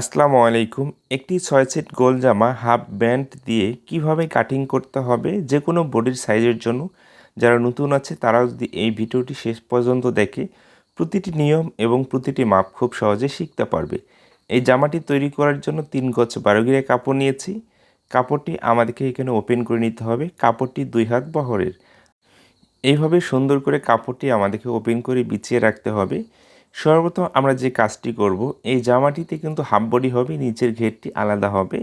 আসসালামু আলাইকুম। একটি ছয় সেট গোল জামা, হাফ ব্যান্ড দিয়ে কীভাবে কাটিং করতে হবে? যে কোনো বডির সাইজের জন্য। যারা নতুন আছে, তারাও যদি এই ভিডিওটি শেষ পর্যন্ত দেখে, প্রতিটি নিয়ম এবং প্রতিটি মাপ খুব সহজে শিখতে পারবে। এই জামাটি তৈরি করার জন্য তিন গজ বারো গিরে কাপড় নিয়েছি। কাপড়টি আমাদেরকে এখানে ওপেন করে নিতে হবে। কাপড়টি দুই হাত বহরের। এইভাবে সুন্দর করে কাপড়টি আমাদেরকে ওপেন করে বিছিয়ে রাখতে হবে। সর্বপ্রথম আমরা যে কাজটি করব, এই জামাটিতে কিন্তু হাফ বডি হবে, নিচের ঘেরটি আলাদা হবে।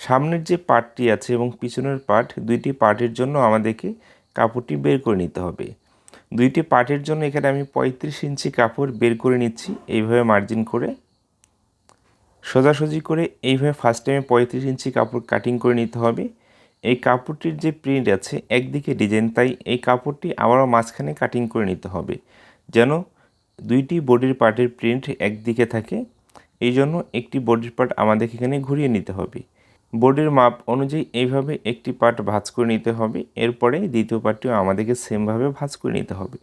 সামনের যে পার্টটি আছে এবং পিছনের পার্ট দুইটি পার্টের জন্য আমাদেরকে কাপড়টি বের করে নিতে হবে। দুইটি পার্টের জন্য এখানে আমি পঁয়ত্রিশ ইঞ্চি কাপড় বের করে নিচ্ছি, এইভাবে মার্জিন করে। সোজাসুজি করে এইভাবে ফার্স্ট টাইমে পঁয়ত্রিশ ইঞ্চি কাপড় কাটিং করে নিতে হবে। এই কাপড়টির যে প্রিন্ট আছে, একদিকে ডিজাইন তাই এই কাপড়টি আবারও মাঝখানে কাটিং করে নিতে হবে। যেন দুইটি বডির পার্টের প্রিন্ট একদিকে থাকে। এই জন্য একটি বডির পার্ট আমাদেরকে এখানে ঘুরিয়ে নিতে হবে। বডির মাপ অনুযায়ী এইভাবে একটি পার্ট ভাঁজ করে নিতে হবে। এরপরে দ্বিতীয় পার্টটিও আমাদেরকে সেমভাবে ভাঁজ করে নিতে হবে।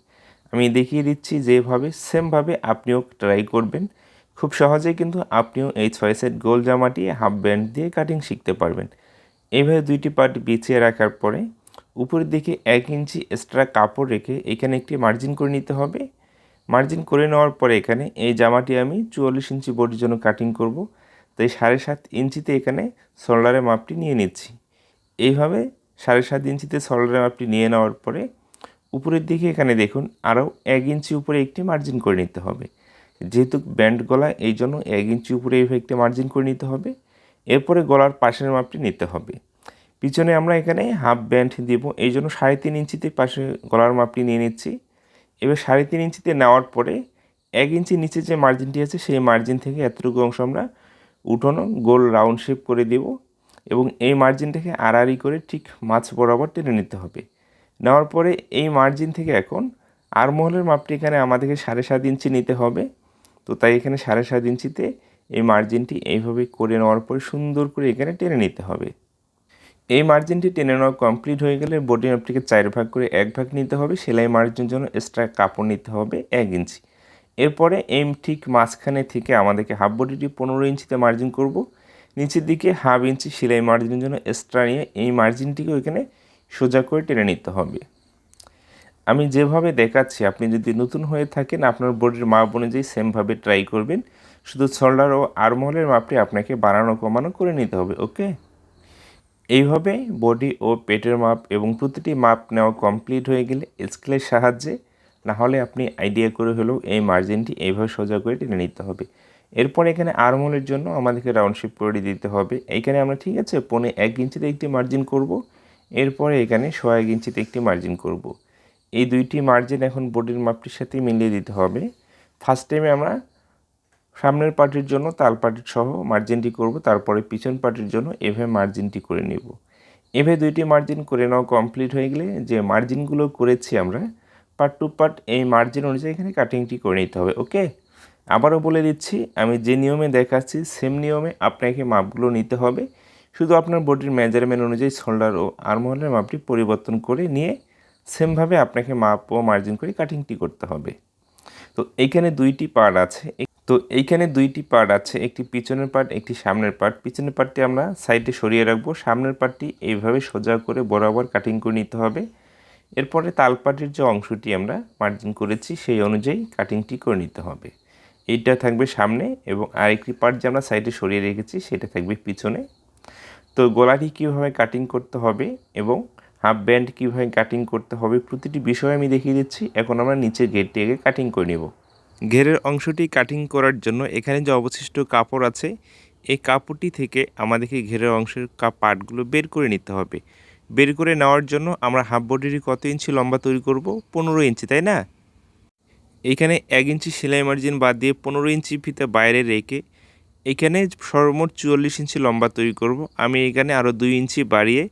আমি দেখিয়ে দিচ্ছি যেভাবে সেমভাবে আপনিও ট্রাই করবেন। খুব সহজেই কিন্তু আপনিও এই ছয় সেট গোল জামাটি হাফ ব্যান্ড দিয়ে কাটিং শিখতে পারবেন। এইভাবে দুইটি পার্ট বিছিয়ে রাখার পরে উপরের দিকে এক ইঞ্চি এক্সট্রা কাপড় রেখে এখানে একটি মার্জিন করে নিতে হবে। মার্জিন করে নেওয়ার পরে এখানে এই জামাটি আমি চুয়াল্লিশ ইঞ্চি বডির জন্য কাটিং করব। তাই সাড়ে সাত ইঞ্চিতে এখানে শোল্ডারের মাপটি নিয়ে নিচ্ছি। এইভাবে সাড়ে সাত ইঞ্চিতে শোল্ডারের মাপটি নিয়ে নেওয়ার পরে উপরের দিকে এখানে দেখুন আরও এক ইঞ্চি উপরে একটি মার্জিন করে নিতে হবে। যেহেতু ব্যান্ড গলা, এই জন্য এক ইঞ্চি উপরে এইভাবে একটি মার্জিন করে নিতে হবে। এরপরে গলার পাশের মাপটি নিতে হবে। পিছনে আমরা এখানে হাফ ব্যান্ড দিব, এই জন্য সাড়ে তিন ইঞ্চিতে পাশে গলার মাপটি নিয়ে নিচ্ছি। এবার সাড়ে তিন ইঞ্চিতে নেওয়ার পরে এক ইঞ্চি নিচে যে মার্জিনটি আছে, সেই মার্জিন থেকে এতটুকু অংশ আমরা উঠোনো গোল রাউন্ড শেপ করে দেব এবং এই মার্জিনটাকে আড়াআড়ি করে ঠিক মাছ বরাবর টেনে নিতে হবে। নেওয়ার পরে এই মার্জিন থেকে এখন আরমহলের মাপটি এখানে আমাদেরকে সাড়ে সাত ইঞ্চি নিতে হবে। তো তাই এখানে সাড়ে সাত ইঞ্চিতে এই মার্জিনটি এইভাবে করে নেওয়ার পরে সুন্দর করে এখানে টেনে নিতে হবে। এই মার্জিনটি টেনে নেওয়া কমপ্লিট হয়ে গেলে বডি মাপটিকে চার ভাগ করে এক ভাগ নিতে হবে, সেলাই মার্জিনের জন্য এক্সট্রা কাপড় নিতে হবে এক ইঞ্চি। এরপরে এম ঠিক মাঝখানে থেকে আমাদেরকে হাফ বডিটি পনেরো ইঞ্চিতে মার্জিন করব। নিচের দিকে হাফ ইঞ্চি সেলাই মার্জিনের জন্য এক্সট্রা নিয়ে এই মার্জিনটিকে ওইখানে সোজা করে টেনে নিতে হবে। আমি যেভাবে দেখাচ্ছি, আপনি যদি নতুন হয়ে থাকেন, আপনার বডির মাপ অনুযায়ী সেমভাবে ট্রাই করবেন। শুধু শোল্ডার ও আর্মহলের মাপটি আপনাকে বাড়ানো কমানো করে নিতে হবে ওকে এইভাবে বডি ও পেটের মাপ এবং প্রতিটি মাপ নেওয়া কমপ্লিট হয়ে গেলে স্কেলের সাহায্যে না হলে আপনি আইডিয়া করে হলেও এই মার্জিনটি এইভাবে সোজা করে টেনে নিতে হবে। এরপর এখানে আরমোলের জন্য আমাদেরকে রাউন্ড শেপ করে দিতে হবে। এইখানে আমরা ঠিক আছে পনে এক ইঞ্চিতে একটি মার্জিন করব, এরপরে এখানে ছ এক ইঞ্চিতে একটি মার্জিন করব। এই দুইটি মার্জিন এখন বডির মাপটির সাথে মিলিয়ে দিতে হবে। ফার্স্ট টাইমে আমরা সামনের পার্টির জন্য তাল পার্টির সহ মার্জিনটি করব, তারপরে পিছন পার্টির জন্য এভাবে মার্জিনটি করে নেব। এভাবে দুইটি মার্জিন করে নেওয়া কমপ্লিট হয়ে গেলে যে মার্জিনগুলো করেছি আমরা পার্ট টু পার্ট এই মার্জিন অনুযায়ী এখানে কাটিংটি করে নিতে হবে ওকে আবারও বলে দিচ্ছি, আমি যে নিয়মে দেখাচ্ছি সেম নিয়মে আপনাকে মাপগুলো নিতে হবে। শুধু আপনার বডির মেজারমেন্ট অনুযায়ী শোল্ডার ও আর্মহলের মাপটি পরিবর্তন করে নিয়ে সেমভাবে আপনাকে মাপ ও মার্জিন করে কাটিংটি করতে হবে। তো এখানে দুইটি পার্ট আছে তো এইখানে দুইটি পার্ট আছে, একটি পিছনের পার্ট একটি সামনের পার্ট পিছনের পার্টটি আমরা সাইডে সরিয়ে রাখব। সামনের পার্টটি এইভাবে সোজা করে বরাবর কাটিং করে নিতে হবে। এরপরে তালপাটির যে অংশটি আমরা মার্জিন করেছি, সেই অনুযায়ী কাটিংটি করে নিতে হবে। এইটা থাকবে সামনে এবং আরেকটি পার্ট যে আমরা সাইডে সরিয়ে রেখেছি, সেটা থাকবে পিছনে। তো গলাটি কীভাবে কাটিং করতে হবে এবং হাফ ব্যান্ড কীভাবে কাটিং করতে হবে, প্রতিটি বিষয় আমি দেখিয়ে দিচ্ছি। এখন আমরা নিচের গেটটি আগে কাটিং করে নেব। ঘেরের অংশটি কাটিং করার জন্য এখানে যে অবশিষ্ট কাপড় আছে, এই কাপড়টি থেকে আমাদেরকে ঘেরের অংশের পার্টগুলো বের করে নিতে হবে। বের করে নেওয়ার জন্য আমরা হাফ বডির কত ইঞ্চি লম্বা তৈরি করব? পনেরো ইঞ্চি, তাই না? এইখানে এক ইঞ্চি সেলাই মার্জিন বাদ দিয়ে পনেরো ইঞ্চি ফিতে বাইরে রেখে এখানে সর্বমোট চুয়াল্লিশ ইঞ্চি লম্বা তৈরি করব। আমি এখানে আরও দুই ইঞ্চি বাড়িয়ে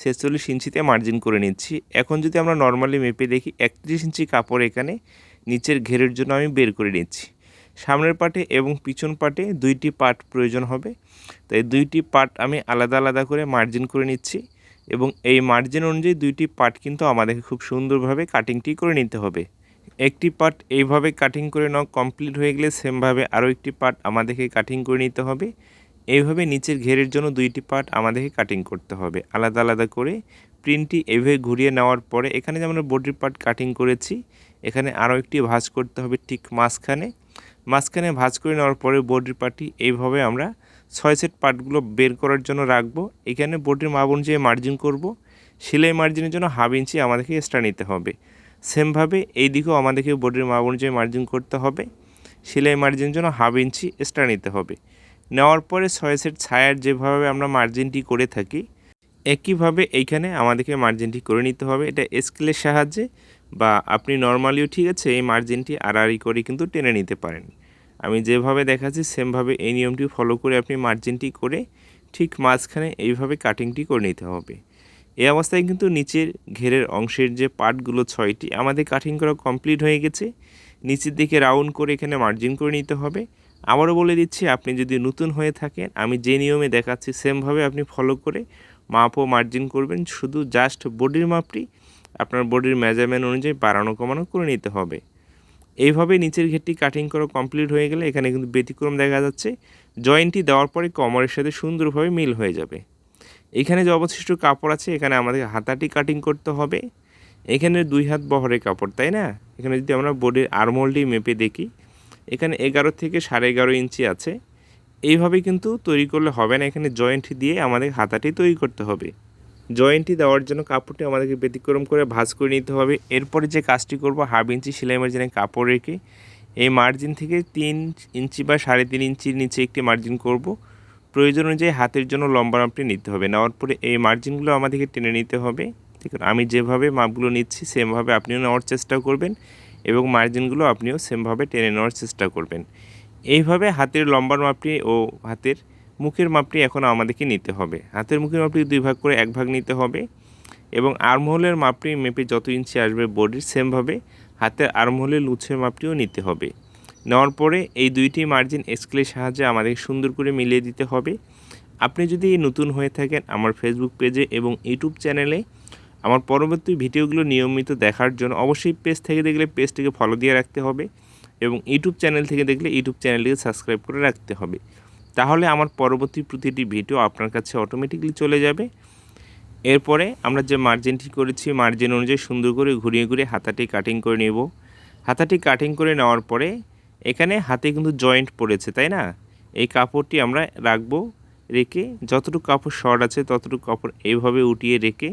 ছেচল্লিশ ইঞ্চিতে মার্জিন করে নিচ্ছি। এখন যদি আমরা নর্মালি মেপে দেখি, একত্রিশ ইঞ্চি কাপড় এখানে নিচের ঘেরের জন্য আমি বের করে নিচ্ছি। সামনের পাটে এবং পিছন পাটে দুইটি পার্ট প্রয়োজন হবে। তাই দুইটি পার্ট আমি আলাদা আলাদা করে মার্জিন করে নিচ্ছি এবং এই মার্জিন অনুযায়ী দুইটি পার্ট কিন্তু আমাদেরকে খুব সুন্দরভাবে কাটিংটি করে নিতে হবে। একটি পার্ট এইভাবে কাটিং করে নেওয়া কমপ্লিট হয়ে গেলে সেমভাবে আরও একটি পার্ট আমাদেরকে কাটিং করে নিতে হবে। এইভাবে নিচের ঘেরের জন্য দুইটি পার্ট আমাদেরকে কাটিং করতে হবে। আলাদা আলাদা করে প্রিন্টটি এইভাবে ঘুরিয়ে নেওয়ার পরে এখানে যেমন বডির পার্ট কাটিং করেছি এখানে আরও একটি ভাঁজ করতে হবে ঠিক মাঝখানে। মাঝখানে ভাঁজ করে নেওয়ার পরে বডির পার্টটি এইভাবে আমরা ছয় সেট পার্টগুলো বের করার জন্য রাখব। এখানে বডির মাপ অনুযায়ী মার্জিন করব। সেলাই মার্জিনের জন্য হাফ ইঞ্চি আমাদেরকে এক্সট্রা নিতে হবে। সেমভাবে এই দিকেও আমাদেরকে বডির মাপ অনুযায়ী মার্জিন করতে হবে। সেলাই মার্জিনের জন্য হাফ ইঞ্চি এক্সট্রা নিতে হবে। নেওয়ার পরে ছয় সেট ছায়ার যেভাবে আমরা মার্জিনটি করে থাকি, একইভাবে এইখানে আমাদেরকে মার্জিনটি করে নিতে হবে। এটা স্কেলের সাহায্যে বা আপনি নর্মালিও ঠিক আছে, এই মার্জিনটি আড়াআড়ি করে কিন্তু টেনে নিতে পারেন। আমি যেভাবে দেখাচ্ছি সেমভাবে এই নিয়মটি ফলো করে আপনি মার্জিনটি করে ঠিক মাঝখানে এইভাবে কাটিংটি করে নিতে হবে। এই অবস্থায় কিন্তু নিচের ঘেরের অংশের যে পার্টগুলো ছয়টি, আমাদের কাটিং করা কমপ্লিট হয়ে গেছে। নিচের দিকে রাউন্ড করে এখানে মার্জিন করে নিতে হবে। আবারও বলে দিচ্ছি, আপনি যদি নতুন হয়ে থাকেন, আমি যে নিয়মে দেখাচ্ছি সেমভাবে আপনি ফলো করে মাপ ও মার্জিন করবেন। শুধু জাস্ট বডির মাপটি আপনার বডির মেজারমেন্ট অনুযায়ী বাড়ানো, কমানো করে নিতে হবে। এইভাবে নিচের ঘেরটি কাটিং করা কমপ্লিট হয়ে গেলে এখানে কিন্তু ব্যতিক্রম দেখা যাচ্ছে। জয়েন্টটি দেওয়ার পরে কমরের সাথে সুন্দরভাবে মিল হয়ে যাবে। এখানে যে অবশিষ্ট কাপড় আছে, এখানে আমাদের হাতাটি কাটিং করতে হবে। এখানে দুই হাত বহরের কাপড়, তাই না? এখানে যদি আমরা বডির আরমোলটি মেপে দেখি, এখানে এগারো থেকে সাড়ে এগারো ইঞ্চি আছে। এইভাবে কিন্তু তৈরি করলে হবে না, এখানে জয়েন্ট দিয়ে আমাদের হাতাটি তৈরি করতে হবে। জয়েন্টটি দেওয়ার জন্য কাপড়টি আমাদেরকে ব্যতিক্রম করে ভাঁজ করে নিতে হবে। এরপরে যে কাজটি করব, হাফ ইঞ্চি সেলাই মার্জিনে কাপড় রেখে এই মার্জিন থেকে তিন ইঞ্চি বা সাড়ে তিন ইঞ্চির নিচে একটি মার্জিন করব। প্রয়োজন অনুযায়ী হাতের জন্য লম্বা মাপটি নিতে হবে। নেওয়ার পরে এই মার্জিনগুলো আমাদেরকে টেনে নিতে হবে। ঠিক আছে আমি যেভাবে মাপগুলো নিচ্ছি, সেমভাবে আপনিও নেওয়ার চেষ্টা করবেন এবং মার্জিনগুলো আপনিও সেমভাবে টেনে নেওয়ার চেষ্টা করবেন। এইভাবে হাতের লম্বার মাপটি ও হাতের মুখের মাপটি এখন আমাদেরকে নিতে হবে। হাতের মুখের মাপটি দুই ভাগ করে এক ভাগ নিতে হবে এবং আর্মহোলের মাপটি মেপে যত ইঞ্চি আসবে বডির সেমভাবে হাতের আর্মহোলের লুচের মাপটিও নিতে হবে। নেওয়ার পরে এই দুইটি মার্জিন স্কেলের সাহায্যে আমাদের সুন্দর করে মিলিয়ে দিতে হবে। আপনি যদি নতুন হয়ে থাকেন আমার ফেসবুক পেজে এবং ইউটিউব চ্যানেলে আমার পরবর্তী ভিডিওগুলো নিয়মিত দেখার জন্য অবশ্যই পেজ থেকে দেখলে পেজটিকে ফলো দিয়ে রাখতে হবে এবং ইউটিউব চ্যানেল থেকে দেখলে ইউটিউব চ্যানেলটিকে সাবস্ক্রাইব করে রাখতে হবে। তাহলে আমার পরবর্তী প্রতিটি ভিডিও আপনার কাছে অটোমেটিকলি চলে যাবে। এরপরে আমরা যে মার্জিনটি করেছি মার্জিন অনুযায়ী সুন্দর করে ঘুরিয়ে ঘুরিয়ে হাতাটি কাটিং করে নেব। হাতাটি কাটিং করে নেওয়ার পরে এখানে হাতে কিন্তু জয়েন্ট পড়েছে, তাই না? এই কাপড়টি আমরা রাখব, রেখে যতটুকু কাপড় শর্ট আছে ততটুকু কাপড় এইভাবে উঠিয়ে রেখে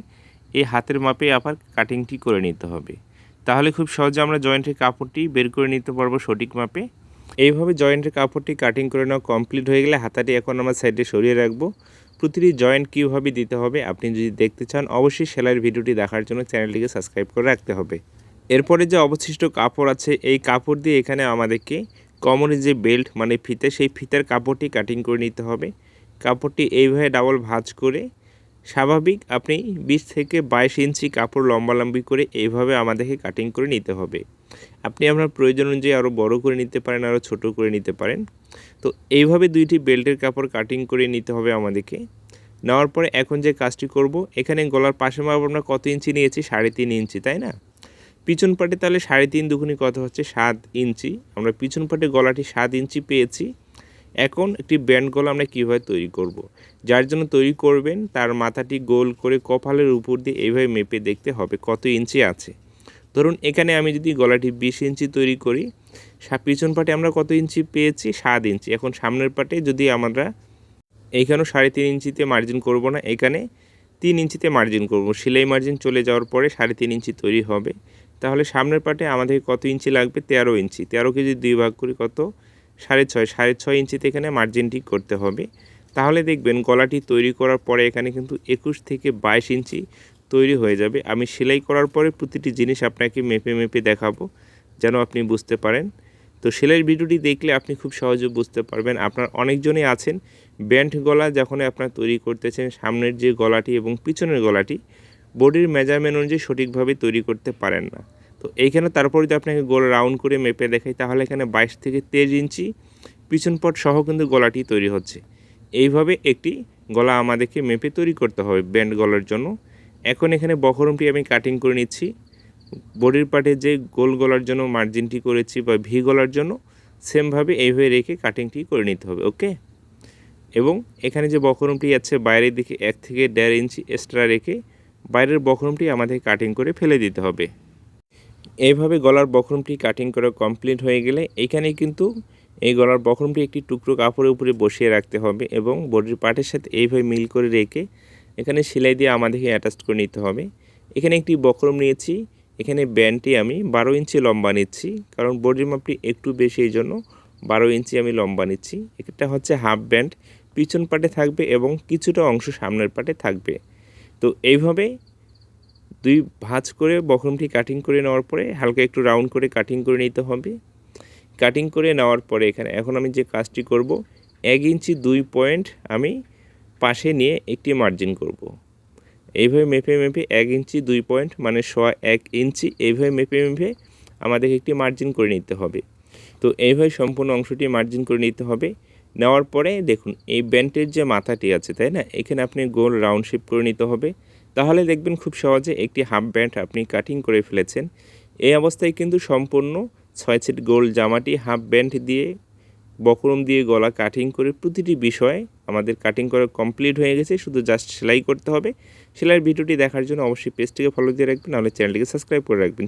এই হাতের মাপে আবার কাটিংটি করে নিতে হবে। তাহলে খুব সহজে আমরা জয়েন্টের কাপড়টি বের করে নিতে পারব সঠিক মাপে। এইভাবে জয়েন্টের কাপড়টি কাটিং করে নেওয়া কমপ্লিট হয়ে গেলে হাতাটি এখন আমরা সাইডে সরিয়ে রাখব। প্রতিটি জয়েন্ট কীভাবে দিতে হবে আপনি যদি দেখতে চান, অবশ্যই সেলাইয়ের ভিডিওটি দেখার জন্য চ্যানেলটিকে সাবস্ক্রাইব করে রাখতে হবে। এরপরে যে অবশিষ্ট কাপড় আছে, এই কাপড় দিয়ে এখানে আমাদেরকে কমরের যে বেল্ট মানে ফিতে, সেই ফিতার কাপড়টি কাটিং করে নিতে হবে। কাপড়টি এইভাবে ডাবল ভাঁজ করে স্বাভাবিক, আপনি বিশ থেকে বাইশ ইঞ্চি কাপড় লম্বালম্বি করে এইভাবে আমাদেরকে কাটিং করে নিতে হবে। আপনি আপনার প্রয়োজন অনুযায়ী আরও বড় করে নিতে পারেন আরও ছোট করে নিতে পারেন। তো এইভাবে দুইটি বেল্টের কাপড় কাটিং করে নিতে হবে আমাদেরকে। নেওয়ার পরে এখন যে কাজটি করব, এখানে গলার পাশে মাপ আমরা কত ইঞ্চি নিয়েছি? সাড়ে তিন ইঞ্চি, তাই না? পিছন পাটে তাহলে সাড়ে তিন দুগুনি কত হচ্ছে? সাত ইঞ্চি। আমরা পিছন পাটে গলাটি সাত ইঞ্চি পেয়েছি। এখন একটি ব্যান্ড গলা আমরা কীভাবে তৈরি করব। যার জন্য তৈরি করবেন, তার মাথাটি গোল করে কপালের উপর দিয়ে এইভাবে মেপে দেখতে হবে কত ইঞ্চি আছে। ধরুন, এখানে আমি যদি গলাটি বিশ ইঞ্চি তৈরি করি পিছন পাটে আমরা কত ইঞ্চি পেয়েছি? সাত ইঞ্চি। এখন সামনের পাটে যদি আমরা এইখানেও সাড়ে তিন ইঞ্চিতে মার্জিন করব না, এখানে তিন ইঞ্চিতে মার্জিন করব। সেলাই মার্জিন চলে যাওয়ার পরে সাড়ে তিন ইঞ্চি তৈরি হবে। তাহলে সামনের পাটে আমাদের কত ইঞ্চি লাগবে? তেরো ইঞ্চি। তেরো কেজি দুই ভাগ করি কত? সাড়ে ছয় সাড়ে ছয় ইঞ্চিতে এখানে মার্জিনটি করতে হবে। তাহলে দেখবেন গলাটি তৈরি করার পরে এখানে কিন্তু একুশ থেকে বাইশ ইঞ্চি তৈরি হয়ে যাবে। আমি সেলাই করার পরে প্রতিটি জিনিস আপনাকে মেপে মেপে দেখাবো, যেন আপনি বুঝতে পারেন। তো সেলাইয়ের ভিডিওটি দেখলে আপনি খুব সহজে বুঝতে পারবেন। আপনার অনেকজনই আছেন, ব্যান্ড গলা যখন আপনার তৈরি করতেছেন, সামনের যে গলাটি এবং পিছনের গলাটি বডির মেজারমেন্ট অনুযায়ী সঠিকভাবে তৈরি করতে পারেন না। তো এইখানে তারপর যদি আপনাকে গোল রাউন্ড করে মেপে দেখাই, তাহলে এখানে বাইশ থেকে তেইশ ইঞ্চি পিছন পট সহ কিন্তু গলাটি তৈরি হচ্ছে। এইভাবে একটি গলা আমাদেরকে মেপে তৈরি করতে হবে ব্যান্ড গলার জন্য। এখন এখানে বহরমটি আমি কাটিং করে নিচ্ছি। বডির পার্টে যে গোল গলার জন্য মার্জিনটি করেছি বা ভি গলার জন্য সেমভাবে এইভাবে রেখে কাটিংটি করে নিতে হবে ওকে এবং এখানে যে বক্রমটি আছে বাইরের দিকে এক থেকে দেড় ইঞ্চি এক্সট্রা রেখে বাইরের বক্রমটি আমাদের কাটিং করে ফেলে দিতে হবে। এইভাবে গলার বক্রমটি কাটিং করা কমপ্লিট হয়ে গেলে এখানে কিন্তু এই গলার বক্রমটি একটি টুকরো কাপড়ের উপরে বসিয়ে রাখতে হবে এবং বডির পার্টের সাথে এইভাবে মিল করে রেখে এখানে সেলাই দিয়ে আমাদেরকে অ্যাটাচ করে নিতে হবে। এখানে একটি বক্রম নিয়েছি, এখানে ব্যান্ডটি আমি বারো ইঞ্চি লম্বা নিচ্ছি, কারণ বডির মাপটি একটু বেশি এই জন্য বারো ইঞ্চি আমি লম্বা নিচ্ছি। এটা হচ্ছে হাফ ব্যান্ড পিছন পাটে থাকবে এবং কিছুটা অংশ সামনের পাটে থাকবে। তো এইভাবে দুই ভাঁজ করে বক্রমটি কাটিং করে নেওয়ার পরে হালকা একটু রাউন্ড করে কাটিং করে নিতে হবে। কাটিং করে নেওয়ার পরে এখানে, এখন আমি যে কাজটি করব, এক ইঞ্চি দুই পয়েন্ট আমি পাশে নিয়ে একটি মার্জিন করব। এইভাবে মেপে মেপে এক ইঞ্চি দুই পয়েন্ট মানে সোয়া এক ইঞ্চি, এইভাবে মেপে মেপে আমাদের একটি মার্জিন করে নিতে হবে। তো এইভাবে সম্পূর্ণ অংশটি মার্জিন করে নিতে হবে। নেওয়ার পরে দেখুন, এই ব্যান্ডের যে মাথাটি আছে, তাই না? এখানে আপনি গোল রাউন্ড শেপ করে নিতে হবে। তাহলে দেখবেন খুব সহজে একটি হাফ ব্যান্ড আপনি কাটিং করে ফেলেছেন। এই অবস্থায় কিন্তু সম্পূর্ণ ছয় সেট গোল জামাটি হাফ ব্যান্ড দিয়ে, বকরম দিয়ে গলা কাটিং করে প্রতিটি বিষয়ে আমাদের কাটিং করা কমপ্লিট হয়ে গেছে। শুধু জাস্ট সেলাই করতে হবে। সেলাইয়ের ভিডিওটি দেখার জন্য অবশ্যই পেজটিকে ফলো দিয়ে রাখবেন। নাহলে চ্যানেলটিকে সাবস্ক্রাইব করে রাখবেন।